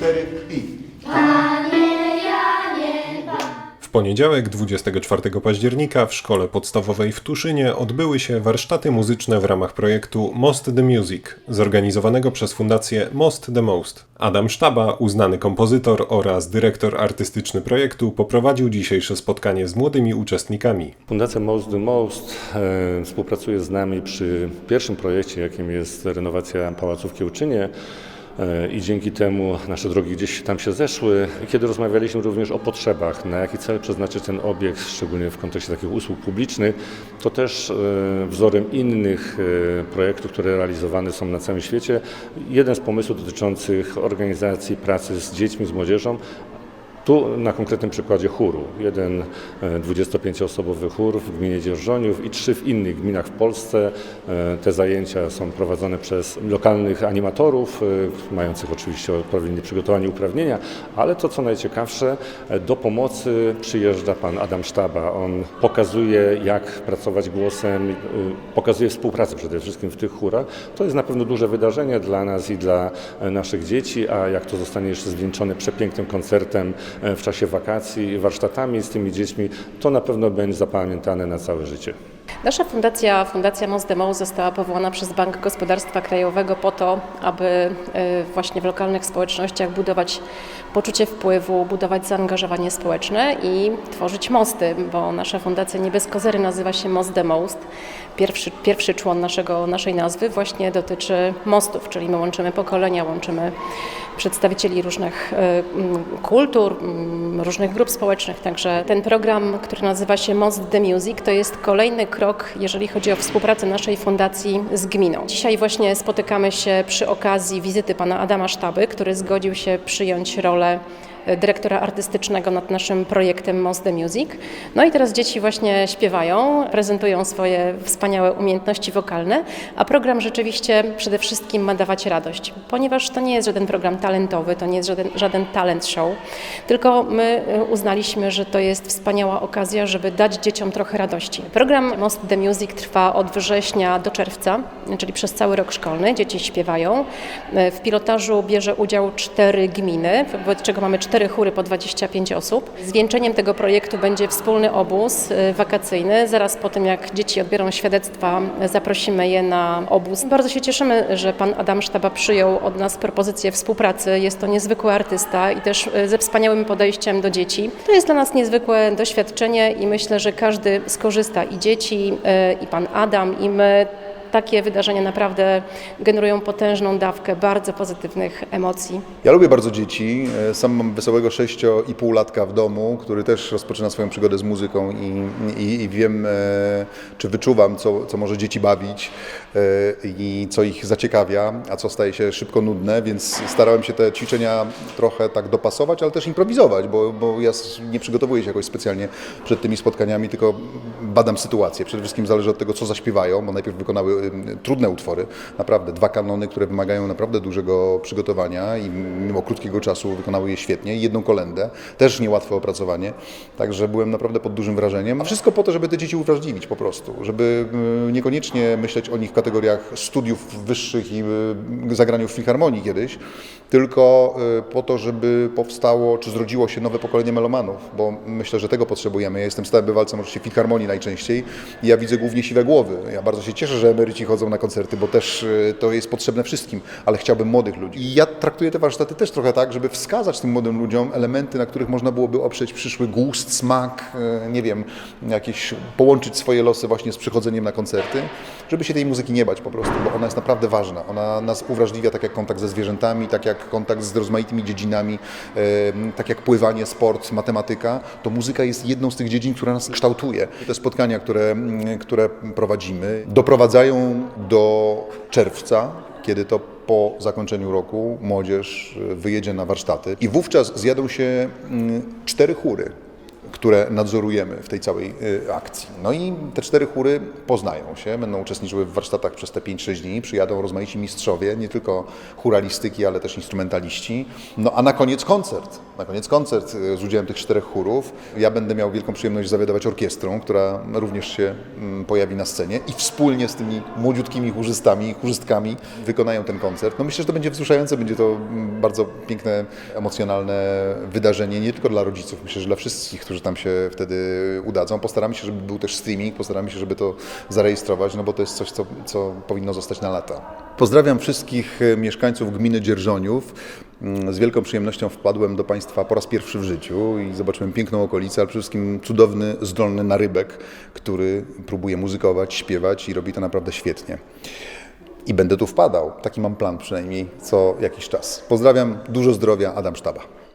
cztery i. W poniedziałek 24 października w szkole podstawowej w Tuszynie odbyły się warsztaty muzyczne w ramach projektu Most the Music, zorganizowanego przez fundację Most the Most. Adam Sztaba, uznany kompozytor oraz dyrektor artystyczny projektu, poprowadził dzisiejsze spotkanie z młodymi uczestnikami. Fundacja Most the Most e, współpracuje z nami przy pierwszym projekcie, jakim jest renowacja Pałacu w Kiełczynie. E, I dzięki temu nasze drogi gdzieś tam się zeszły. Kiedy rozmawialiśmy również o potrzebach, na jaki cel przeznaczyć ten obiekt, szczególnie w kontekście takich usług publicznych, to też e, wzorem innych e, projektów, które realizowane są na całym świecie, jeden z pomysłów dotyczących organizacji pracy z dziećmi, z młodzieżą, tu na konkretnym przykładzie chóru. Jeden e, 25-osobowy chór w gminie Dzierżoniów i trzy w innych gminach w Polsce. E, Te zajęcia są prowadzone przez lokalnych animatorów, e, mających oczywiście odpowiednie przygotowanie uprawnienia, ale to co najciekawsze, e, do pomocy przyjeżdża pan Adam Sztaba. On pokazuje jak pracować głosem, e, pokazuje współpracę przede wszystkim w tych chórach. To jest na pewno duże wydarzenie dla nas i dla e, naszych dzieci, a jak to zostanie jeszcze zwieńczone przepięknym koncertem e, w czasie wakacji, warsztatami z tymi dziećmi, to na pewno będzie zapamiętane na całe życie. Nasza fundacja, Fundacja Most Demo została powołana przez Bank Gospodarstwa Krajowego po to, aby e, właśnie w lokalnych społecznościach budować poczucie wpływu, budować zaangażowanie społeczne i tworzyć mosty, bo nasza fundacja nie bez kozery nazywa się Most the Most. Pierwszy, pierwszy człon naszego, naszej nazwy właśnie dotyczy mostów, czyli my łączymy pokolenia, łączymy przedstawicieli różnych e, kultur, różnych grup społecznych. Także ten program, który nazywa się Most the Music, to jest kolejny krok, jeżeli chodzi o współpracę naszej fundacji z gminą. Dzisiaj właśnie spotykamy się przy okazji wizyty pana Adama Sztaby, który zgodził się przyjąć rolę dyrektora artystycznego nad naszym projektem Most the Music. No i teraz dzieci właśnie śpiewają, prezentują swoje wspaniałe umiejętności wokalne, a program rzeczywiście przede wszystkim ma dawać radość, ponieważ to nie jest żaden program talentowy, to nie jest żaden, żaden talent show, tylko my e, uznaliśmy, że to jest wspaniała okazja, żeby dać dzieciom trochę radości. Program Most the Music trwa od września do czerwca, czyli przez cały rok szkolny. Dzieci śpiewają. E, W pilotażu bierze udział cztery gminy, wobec czego mamy cztery chóry po 25 osób. Zwieńczeniem tego projektu będzie wspólny obóz e, wakacyjny. Zaraz po tym, jak dzieci odbiorą świadectwa, zaprosimy je na obóz. Bardzo się cieszymy, że pan Adam Sztaba przyjął od nas propozycję współpracy. Jest to niezwykły artysta i też e, ze wspaniałym podejściem do dzieci. To jest dla nas niezwykłe doświadczenie i myślę, że każdy skorzysta i dzieci, e, i pan Adam, i my. Takie wydarzenia naprawdę generują potężną dawkę bardzo pozytywnych emocji. Ja lubię bardzo dzieci. E, Sam mam wesołego 6,5 latka w domu, który też rozpoczyna swoją przygodę z muzyką i, i, i wiem, e, czy wyczuwam, co, co może dzieci bawić e, i co ich zaciekawia, a co staje się szybko nudne, więc starałem się te ćwiczenia trochę tak dopasować, ale też improwizować, bo, bo ja nie przygotowuję się jakoś specjalnie przed tymi spotkaniami, tylko badam sytuację. Przede wszystkim zależy od tego, co zaśpiewają, bo najpierw wykonały trudne utwory, naprawdę dwa kanony, które wymagają naprawdę dużego przygotowania i mimo krótkiego czasu wykonały je świetnie. I jedną kolendę, też niełatwe opracowanie, także byłem naprawdę pod dużym wrażeniem. A wszystko po to, żeby te dzieci uwrażliwić po prostu, żeby y, niekoniecznie myśleć o nich w kategoriach studiów wyższych i y, zagraniu w filharmonii kiedyś, tylko y, po to, żeby powstało, czy zrodziło się nowe pokolenie melomanów, bo myślę, że tego potrzebujemy. Ja jestem stałym bywalcem oczywiście filharmonii najczęściej i ja widzę głównie siwe głowy. Ja bardzo się cieszę, że emeryci chodzą na koncerty, bo też y, to jest potrzebne wszystkim, ale chciałbym młodych ludzi. I ja traktuję te warsztaty też trochę tak, żeby wskazać tym młodym ludziom elementy, na których można byłoby oprzeć przyszły gust, smak, y, nie wiem, jakieś połączyć swoje losy właśnie z przychodzeniem na koncerty, żeby się tej muzyki nie bać po prostu, bo ona jest naprawdę ważna. Ona nas uwrażliwia tak jak kontakt ze zwierzętami, tak jak kontakt z rozmaitymi dziedzinami, tak jak pływanie, sport, matematyka. To muzyka jest jedną z tych dziedzin, która nas kształtuje. Te spotkania, które, mm, które prowadzimy, doprowadzają do czerwca, kiedy to po zakończeniu roku młodzież y, wyjedzie na warsztaty. I wówczas zjadą się mm, cztery chóry które nadzorujemy w tej całej y, akcji. No i te cztery chóry poznają się, będą uczestniczyły w warsztatach przez te 5-6 dni, przyjadą rozmaici mistrzowie, nie tylko chóralistyki, ale też instrumentaliści. No a na koniec koncert, na koniec koncert y, z udziałem tych czterech chórów. Ja będę miał wielką przyjemność zawiodować orkiestrą, która również się mm, pojawi na scenie i wspólnie z tymi młodziutkimi chórzystami chórzystkami wykonają ten koncert. No myślę, że to będzie wzruszające, będzie to mm, bardzo piękne, emocjonalne wydarzenie, nie tylko dla rodziców, myślę, że dla wszystkich, którzy tam się wtedy udadzą. Postaramy się, żeby był też streaming, postaramy się, żeby to zarejestrować, no bo to jest coś, co, co powinno zostać na lata. Pozdrawiam wszystkich e, mieszkańców gminy Dzierżoniów. Mm, Z wielką przyjemnością wpadłem do Państwa po raz pierwszy w życiu i zobaczyłem piękną okolicę, ale przede wszystkim cudowny, zdolny narybek, który próbuje muzykować, śpiewać i robi to naprawdę świetnie. I będę tu wpadał. Taki mam plan przynajmniej co jakiś czas. Pozdrawiam, dużo zdrowia, Adam Sztaba.